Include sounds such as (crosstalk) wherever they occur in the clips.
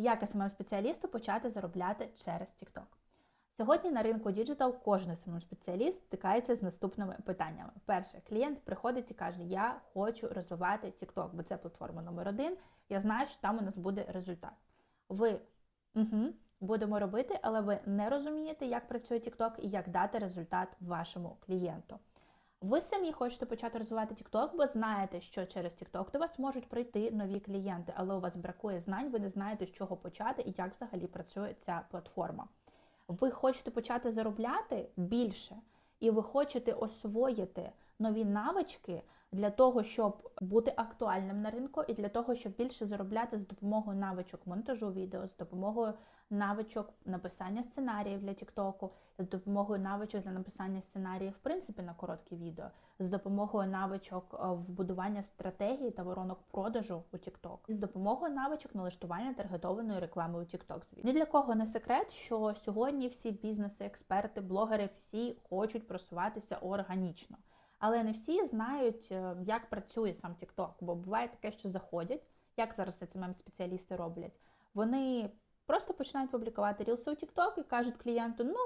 Як smm спеціалісту почати заробляти через TikTok? Сьогодні на ринку діджитал кожен smm спеціаліст стикається з наступними питаннями. Перше, клієнт приходить і каже: Я хочу розвивати TikTok, бо це платформа номер один. Я знаю, що там у нас буде результат. Ви угу, будемо робити, але ви не розумієте, як працює TikTok і як дати результат вашому клієнту. Ви самі хочете почати розвивати TikTok, бо знаєте, що через TikTok до вас можуть прийти нові клієнти, але у вас бракує знань, ви не знаєте, з чого почати і як взагалі працює ця платформа. Ви хочете почати заробляти більше, і ви хочете освоїти нові навички для того, щоб бути актуальним на ринку, і для того, щоб більше заробляти з допомогою навичок монтажу відео, з допомогою навичок написання сценаріїв для Тіктоку, з допомогою навичок для написання сценаріїв, в принципі, на короткі відео, з допомогою навичок е, вбудування стратегії та воронок продажу у TikTok, з допомогою навичок налаштування таргетованої реклами у TikTok. Ні для кого не секрет, що сьогодні всі бізнеси, експерти, блогери всі хочуть просуватися органічно. Але не всі знають, е, як працює сам TikTok, бо буває таке, що заходять, як зараз smm спеціалісти роблять. Вони просто починають публікувати рілси у TikTok і кажуть клієнту: ну,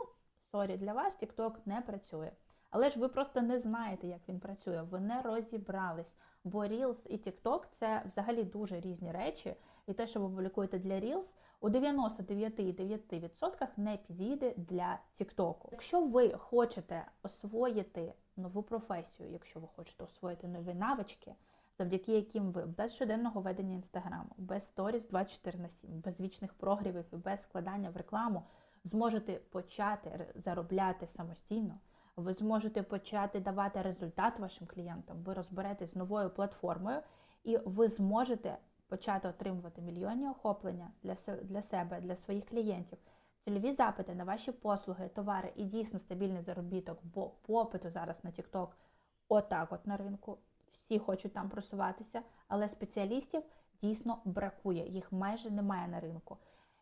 сорі, для вас TikTok не працює. Але ж ви просто не знаєте, як він працює, ви не розібрались. Бо Reels і TikTok – це взагалі дуже різні речі. І те, що ви публікуєте для Reels, у 99,9% не підійде для TikTok. Якщо ви хочете освоїти нову професію, якщо ви хочете освоїти нові навички, завдяки яким ви без щоденного ведення інстаграму, без сторіс 24 на 7, без вічних прогрівів і без складання в рекламу зможете почати заробляти самостійно. Ви зможете почати давати результат вашим клієнтам, ви розберетесь з новою платформою, і ви зможете почати отримувати мільйонні охоплення для себе, для своїх клієнтів, цільові запити на ваші послуги, товари і дійсно стабільний заробіток, бо попиту зараз на TikTok отак от на ринку. Всі хочуть там просуватися, але спеціалістів дійсно бракує, їх майже немає на ринку.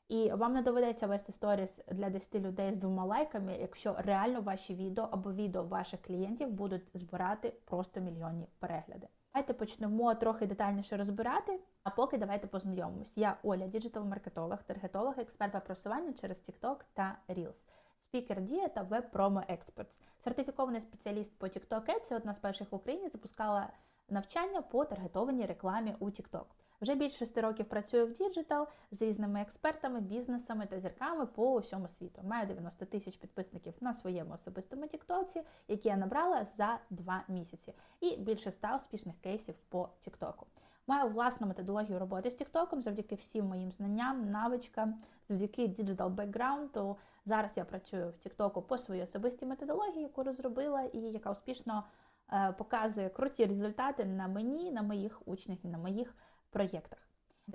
І вам не доведеться вести сторіс для 10 людей з двома лайками, якщо реально ваші відео або відео ваших клієнтів будуть збирати просто мільйонні перегляди. Давайте почнемо трохи детальніше розбирати. А поки давайте познайомимось. Я Оля, діджитал-маркетолог, таргетолог, експерт по просуванню через TikTok та Reels, спікер Дія та веб-промо експертс. Сертифікований спеціаліст по TikTok це одна з перших в Україні запускала навчання по таргетованій рекламі у TikTok. Вже більше шести років працюю в діджитал з різними експертами, бізнесами та зірками по всьому світу. Маю 90 тисяч підписників на своєму особистому Тіктоці, які я набрала за два місяці, і більше ста успішних кейсів по Тіктоку. Маю власну методологію роботи з Тіктоком завдяки всім моїм знанням, навичкам, завдяки діджитал бекграунду. Зараз я працюю в Тіктоку по своїй особистій методології, яку розробила, і яка успішно е, показує круті результати на мені, на моїх учнях і на моїх проєктах.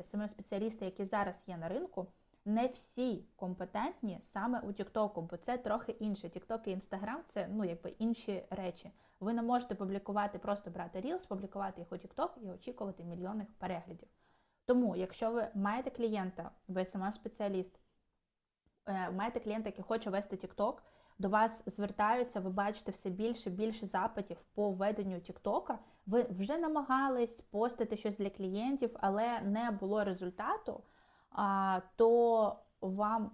Саме спеціалісти, які зараз є на ринку, не всі компетентні саме у TikTok, бо це трохи інше. TikTok і Instagram – це ну якби інші речі. Ви не можете публікувати, просто брати Reels, публікувати їх у TikTok і очікувати мільйонних переглядів. Тому, якщо ви маєте клієнта, ви сама спеціаліст, е, маєте клієнта, який хоче вести TikTok, до вас звертаються, ви бачите все більше більше запитів по веденню Тіктока. Ви вже намагались постити щось для клієнтів, але не було результату, то вам,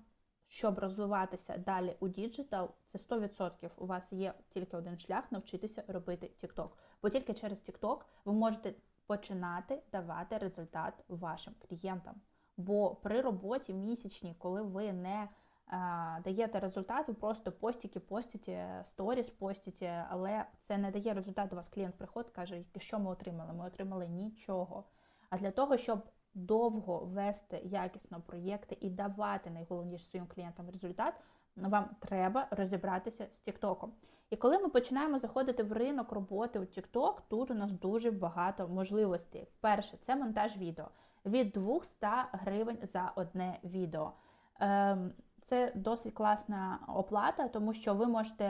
щоб розвиватися далі у діджитал, це 100% у вас є тільки один шлях навчитися робити TikTok. Бо тільки через TikTok ви можете починати давати результат вашим клієнтам. Бо при роботі місячній, коли ви не даєте результат, ви просто постіки, постите, сторіс постите, але це не дає результат, у вас клієнт приходить, каже, що ми отримали? Ми отримали нічого. А для того, щоб довго вести якісно проєкти і давати найголовніше своїм клієнтам результат, вам треба розібратися з Тіктоком. І коли ми починаємо заходити в ринок роботи у TikTok, тут у нас дуже багато можливостей. Перше, це монтаж відео від 200 гривень за одне відео. Ем, це досить класна оплата, тому що ви можете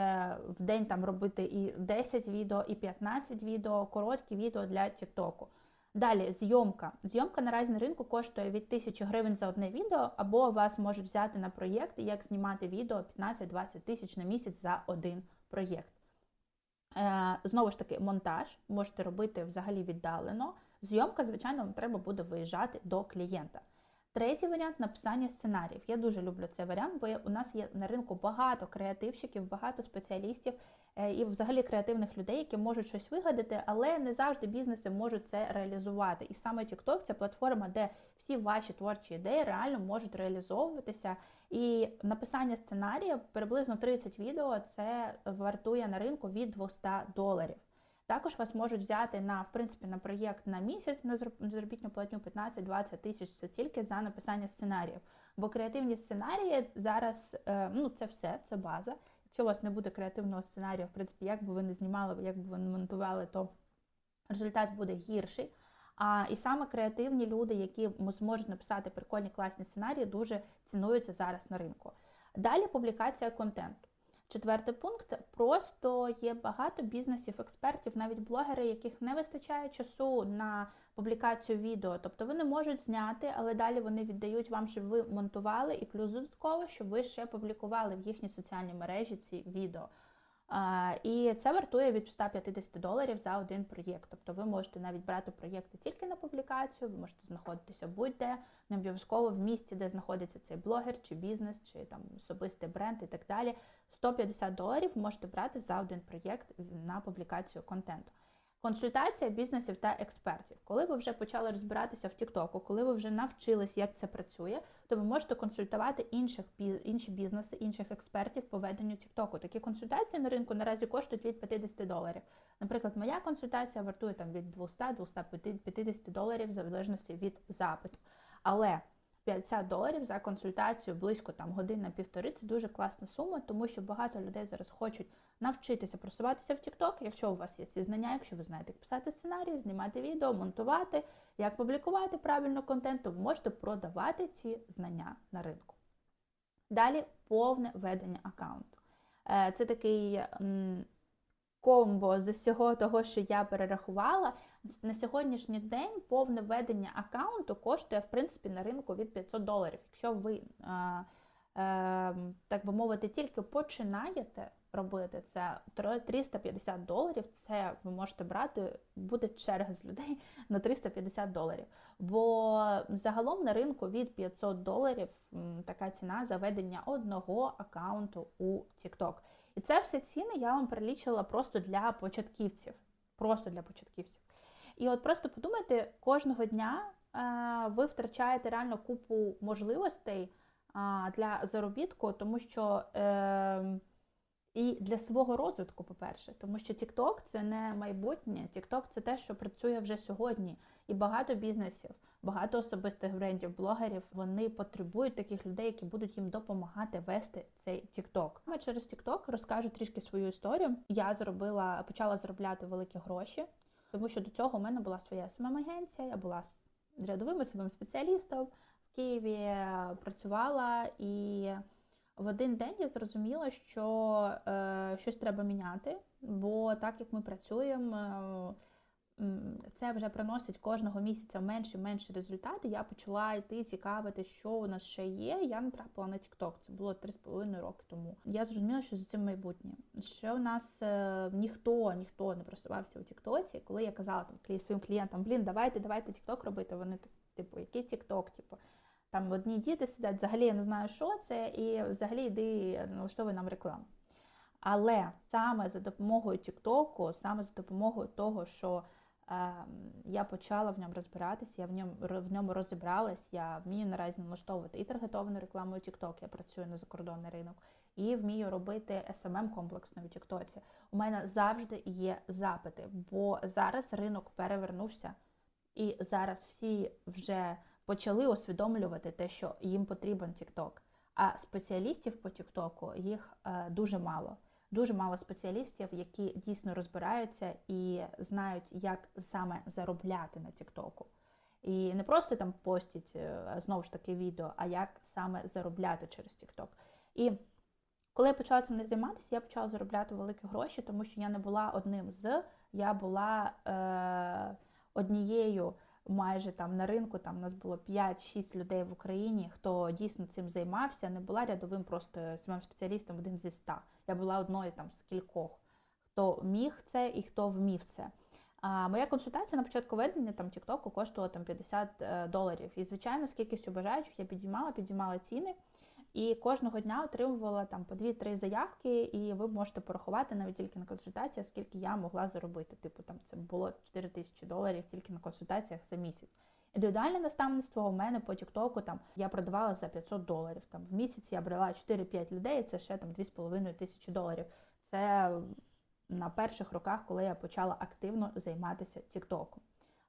в день там робити і 10 відео, і 15 відео, короткі відео для Тіктоку. Далі зйомка. Зйомка наразі на ринку коштує від 1000 гривень за одне відео, або вас можуть взяти на проєкт, як знімати відео 15-20 тисяч на місяць за один проєкт. Е, знову ж таки, монтаж можете робити взагалі віддалено. Зйомка, звичайно, вам треба буде виїжджати до клієнта. Третій варіант написання сценаріїв. Я дуже люблю цей варіант, бо у нас є на ринку багато креативщиків, багато спеціалістів е, і взагалі креативних людей, які можуть щось вигадати, але не завжди бізнеси можуть це реалізувати. І саме TikTok – це платформа, де всі ваші творчі ідеї реально можуть реалізовуватися. І написання сценарія приблизно 30 відео це вартує на ринку від 200 доларів. Також вас можуть взяти на в принципі на проєкт на місяць на заробітну платню 15-20 тисяч це тільки за написання сценаріїв. Бо креативні сценарії зараз е, ну це все, це база. Якщо у вас не буде креативного сценарію, в принципі, як би ви не знімали, як би ви не монтували, то результат буде гірший. А і саме креативні люди, які зможуть написати прикольні класні сценарії, дуже цінуються зараз на ринку. Далі публікація контенту. Четвертий пункт просто є багато бізнесів, експертів, навіть блогери, яких не вистачає часу на публікацію відео. Тобто вони можуть зняти, але далі вони віддають вам, щоб ви монтували, і плюс додатково, щоб ви ще публікували в їхні соціальні мережі ці відео. І це вартує від 150 доларів за один проєкт. Тобто ви можете навіть брати проєкти тільки на публікацію, ви можете знаходитися будь-де, не обов'язково в місті, де знаходиться цей блогер, чи бізнес, чи там особистий бренд і так далі. 150 доларів можете брати за один проєкт на публікацію контенту. Консультація бізнесів та експертів. Коли ви вже почали розбиратися в Тіктоку, коли ви вже навчились, як це працює, то ви можете консультувати інших інші бізнеси, інших експертів по веденню Тіктоку. Такі консультації на ринку наразі коштують від 50 доларів. Наприклад, моя консультація вартує там від 200-250 доларів в залежності від запиту. Але 50 доларів за консультацію близько там година-півтори це дуже класна сума, тому що багато людей зараз хочуть навчитися просуватися в TikTok, якщо у вас є ці знання, якщо ви знаєте, як писати сценарії, знімати відео, монтувати, як публікувати правильно контент, то ви можете продавати ці знання на ринку. Далі повне ведення аккаунту. Е, це такий комбо з усього того, що я перерахувала. На сьогоднішній день повне ведення аккаунту коштує, в принципі, на ринку від 500 доларів. Якщо ви, е, е, так би мовити, тільки починаєте робити це 350 доларів, це ви можете брати, буде черга з людей (laughs) на 350 доларів. Бо загалом на ринку від 500 доларів така ціна за ведення одного аккаунту у TikTok. І це всі ціни я вам перелічила просто для початківців. Просто для початківців. І от просто подумайте, кожного дня е, ви втрачаєте реально купу можливостей для заробітку, тому що е, і для свого розвитку, по-перше, тому що TikTok – це не майбутнє, TikTok – це те, що працює вже сьогодні. І багато бізнесів, багато особистих брендів, блогерів вони потребують таких людей, які будуть їм допомагати вести цей TikTok. Ми через TikTok розкажу трішки свою історію. Я зробила, почала заробляти великі гроші, тому що до цього у мене була своя смм агенція я була рядовим самим спеціалістом в Києві, працювала і в один день я зрозуміла, що е, щось треба міняти, бо так як ми працюємо, е, це вже приносить кожного місяця менше і менше результати. Я почала йти цікавити, що у нас ще є. Я натрапила на TikTok, Це було 3,5 роки тому. Я зрозуміла, що за цим майбутнє. Що в нас е, ніхто ніхто не просувався у Тіктоці. Коли я казала там своїм клієнтам, блін, давайте, давайте TikTok робити. Вони типу, який TikTok? Типу, там одні діти сидять, взагалі я не знаю, що це, і взагалі йди налаштовуй нам рекламу. Але саме за допомогою Тіктоку, саме за допомогою того, що е, я почала в ньому розбиратися, я в ньому в ньому розібралась, я вмію наразі налаштовувати і таргетовану рекламу TikTok, я працюю на закордонний ринок, і вмію робити SMM комплексно в Тіктоці. У мене завжди є запити, бо зараз ринок перевернувся, і зараз всі вже почали усвідомлювати те, що їм потрібен TikTok. А спеціалістів по TikTok їх е, дуже мало. Дуже мало спеціалістів, які дійсно розбираються і знають, як саме заробляти на TikTok. І не просто там постять е, знову ж таки відео, а як саме заробляти через TikTok. І коли я почала цим не займатися, я почала заробляти великі гроші, тому що я не була одним з, я була е, однією майже там на ринку там у нас було 5-6 людей в Україні, хто дійсно цим займався, не була рядовим просто самим спеціалістом один зі ста. Я була одною там з кількох, хто міг це і хто вмів це. А моя консультація на початку ведення там Тіктоку коштувала там 50 е, доларів. І, звичайно, з кількістю бажаючих я підіймала, підіймала ціни. І кожного дня отримувала там по 2-3 заявки, і ви можете порахувати навіть тільки на консультаціях, скільки я могла заробити. Типу там це було 4 тисячі доларів тільки на консультаціях за місяць. Індивідуальне наставництво у мене по Тіктоку там я продавала за 500 доларів. Там в місяць я брала 4-5 людей, це ще там 2,5 тисячі доларів. Це на перших роках, коли я почала активно займатися Тіктоком.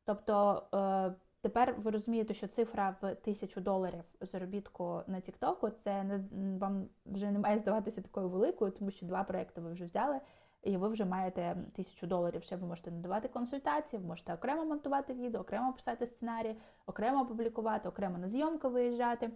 Тобто е, тепер ви розумієте, що цифра в тисячу доларів заробітку на Тіктоку це не вам вже не має здаватися такою великою, тому що два проекти ви вже взяли. І ви вже маєте тисячу доларів. Ще ви можете надавати консультації, ви можете окремо монтувати відео, окремо писати сценарії, окремо публікувати, окремо на зйомки виїжджати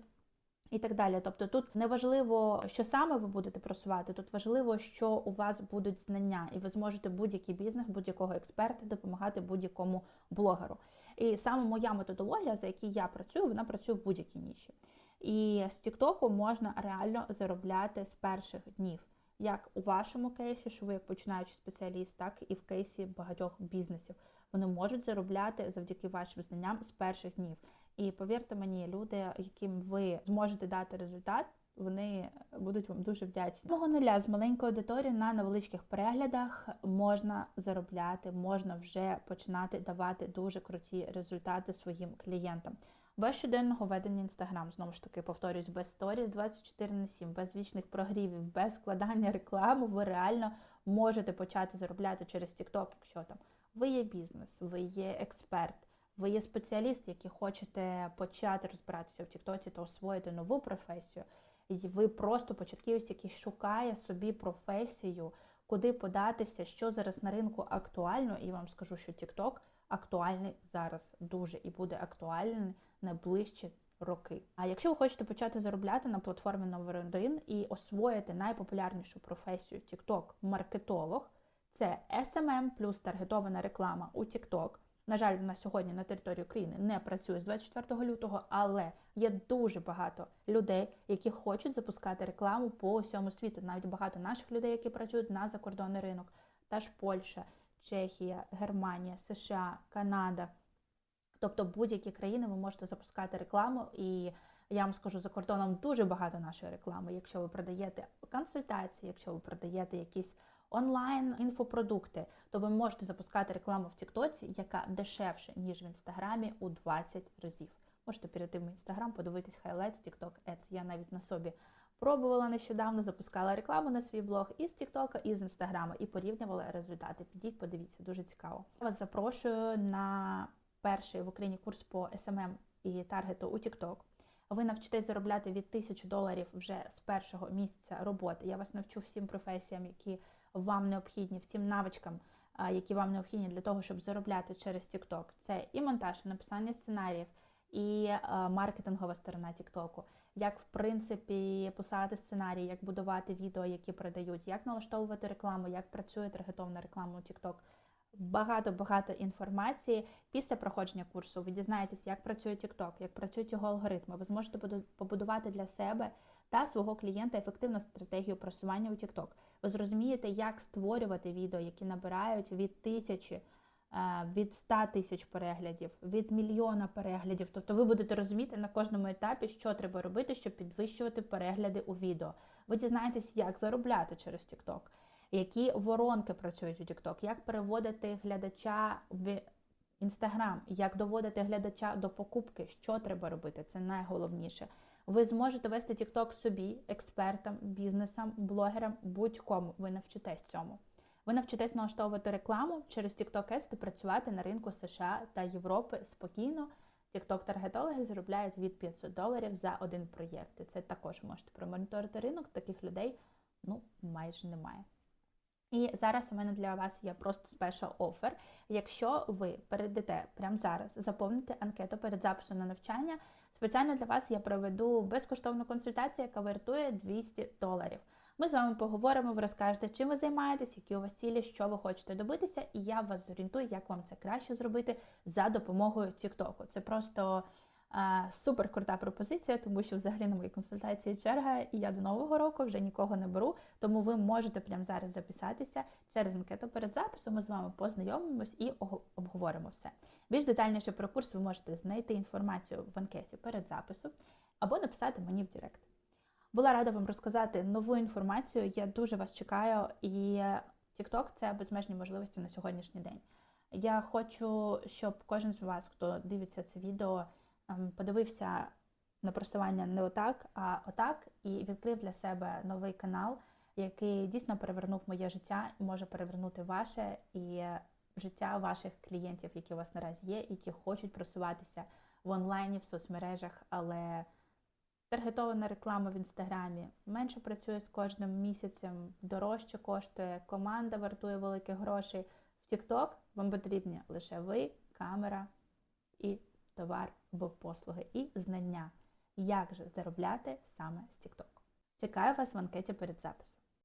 і так далі. Тобто тут не важливо, що саме ви будете просувати, тут важливо, що у вас будуть знання, і ви зможете будь-який бізнес, будь-якого експерта допомагати будь-якому блогеру. І саме моя методологія, за якій я працюю, вона працює в будь-якій ніші. І з Тіктоку можна реально заробляти з перших днів. Як у вашому кейсі, що ви як починаючий спеціаліст, так і в кейсі багатьох бізнесів. Вони можуть заробляти завдяки вашим знанням з перших днів. І повірте мені, люди, яким ви зможете дати результат, вони будуть вам дуже вдячні. Мого нуля з маленької аудиторії на невеличких переглядах можна заробляти, можна вже починати давати дуже круті результати своїм клієнтам. Без щоденного ведення інстаграм, знову ж таки, повторюсь, без сторіс 24 на 7, без вічних прогрівів, без складання реклами, ви реально можете почати заробляти через TikTok, якщо там ви є бізнес, ви є експерт ви є спеціаліст, який хочете почати розбиратися в Тіктоці та освоїти нову професію, і ви просто початківець, який шукає собі професію, куди податися, що зараз на ринку актуально, і вам скажу, що Тікток актуальний зараз дуже і буде актуальний найближчі роки. А якщо ви хочете почати заробляти на платформі 1 і освоїти найпопулярнішу професію TikTok маркетолог, це SMM плюс таргетована реклама у TikTok. На жаль, на сьогодні на території України не працює з 24 лютого, але є дуже багато людей, які хочуть запускати рекламу по всьому світу. Навіть багато наших людей, які працюють на закордонний ринок, та ж Польща, Чехія, Германія, США, Канада. Тобто будь-які країни ви можете запускати рекламу, і я вам скажу за кордоном дуже багато нашої реклами. Якщо ви продаєте консультації, якщо ви продаєте якісь онлайн інфопродукти, то ви можете запускати рекламу в Тіктоці, яка дешевше, ніж в інстаграмі у 20 разів. Можете перейти в інстаграм, подивитись highlights, TikTok Ads. Я навіть на собі пробувала нещодавно, запускала рекламу на свій блог із Тіктока, і з інстаграма, і порівнювала результати. Підіть, подивіться, дуже цікаво. Я вас запрошую на перший в Україні курс по SMM і таргету у TikTok. Ви навчитесь заробляти від 1000 доларів вже з першого місяця роботи. Я вас навчу всім професіям, які вам необхідні, всім навичкам, які вам необхідні для того, щоб заробляти через TikTok. Це і монтаж, і написання сценаріїв, і маркетингова сторона TikTok, як в принципі писати сценарії, як будувати відео, які продають, як налаштовувати рекламу, як працює таргетовна реклама у TikTok. Багато-багато інформації після проходження курсу. Ви дізнаєтесь, як працює TikTok, як працюють його алгоритми. Ви зможете побудувати для себе та свого клієнта ефективну стратегію просування у TikTok. Ви зрозумієте, як створювати відео, які набирають від тисячі, е, від 100 тисяч переглядів, від мільйона переглядів. Тобто ви будете розуміти на кожному етапі, що треба робити, щоб підвищувати перегляди у відео. Ви дізнаєтесь, як заробляти через TikTok, які воронки працюють у TikTok, як переводити глядача в Instagram, як доводити глядача до покупки, що треба робити. Це найголовніше. Ви зможете вести TikTok собі, експертам, бізнесам, блогерам, будь-кому. Ви навчитесь цьому. Ви навчитесь налаштовувати рекламу через TikTok Ads та працювати на ринку США та Європи спокійно. tiktok таргетологи заробляють від 500 доларів за один проєкт. І це також можете промоніторити ринок. Таких людей ну майже немає. І зараз у мене для вас є просто спешл офер. Якщо ви перейдете прямо зараз, заповните анкету перед записом на навчання. Спеціально для вас я проведу безкоштовну консультацію, яка вартує 200 доларів. Ми з вами поговоримо, ви розкажете, чим ви займаєтесь, які у вас цілі, що ви хочете добитися, і я вас зорієнтую, як вам це краще зробити за допомогою TikTok. Це просто Супер крута пропозиція, тому що взагалі на моїй консультації черга, і я до нового року вже нікого не беру. Тому ви можете прямо зараз записатися через анкету перед записом. Ми з вами познайомимось і обговоримо все. Більш детальніше про курс ви можете знайти інформацію в анкеті перед записом або написати мені в Директ. Була рада вам розказати нову інформацію. Я дуже вас чекаю, і TikTok – це безмежні можливості на сьогоднішній день. Я хочу, щоб кожен з вас, хто дивиться це відео, подивився на просування не отак, а отак, і відкрив для себе новий канал, який дійсно перевернув моє життя і може перевернути ваше і життя ваших клієнтів, які у вас наразі є, які хочуть просуватися в онлайні, в соцмережах, але таргетована реклама в інстаграмі менше працює з кожним місяцем, дорожче коштує, команда вартує великих грошей. В TikTok вам потрібні лише ви, камера і товар або послуги, і знання, як же заробляти саме з TikTok. Чекаю вас в анкеті перед записом.